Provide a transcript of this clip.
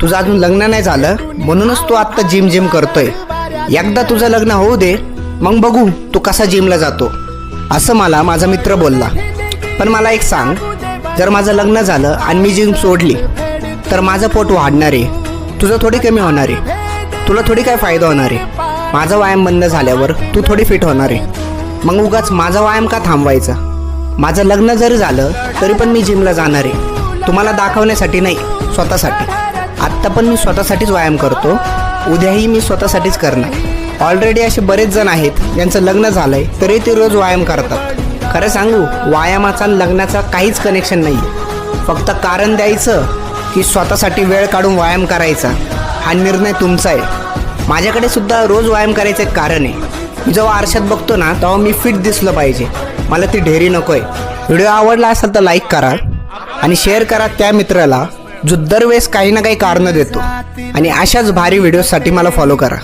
तुझं अजून लग्न नाही झालं? म्हणूनच तू आत्ता जिम जिम करतोय. एकदा तुझं लग्न होऊ दे मग बघू तू कसा जिमला जातो. असं मला माझा मित्र बोलला. पण मला एक सांग जर माझं लग्न झालं आणि मी जिम सोडली तर माझं पोट वाढणार आहे. तुझं थोडी कमी होणार आहे. तुला थोडी काय फायदा होणार आहे. माझा व्यायाम बंद झाल्यावर तू थोडी फिट होणार आहे. मग उगाच माझा व्यायाम का थांबवायचा? माझं लग्न जरी झालं तरी पण मी जिमला जाणार आहे. तुम्हाला दाखवण्यासाठी नाही स्वतःसाठी. आत्ता पण मी स्वतःसाठीच व्यायाम करतो. उद्याही मी स्वतःसाठीच करणार. ऑलरेडी असे बरेच जण आहेत ज्यांचं लग्न झालंय तरी ते रोज व्यायाम करतात. खरं सांगू व्यायामाचा आणि लग्नाचा काहीच कनेक्शन नाही फक्त कारण द्यायचं की स्वतःसाठी वेळ काढून व्यायाम करायचा. हा निर्णय तुमचा आहे. माझ्याकडे सुद्धा रोज व्यायाम करायचं एक कारण आहे. मी जेव्हा आरशात बघतो ना तेव्हा मी फिट दिसलं पाहिजे. मला ती ढेरी नको आहे व्हिडिओ आवडला असेल तर लाईक करा आणि शेअर करा त्या मित्राला. जो दरवेळेस काही ना काही कारणं देतो. आणि अशाच भारी व्हिडिओसाठी मला फॉलो करा.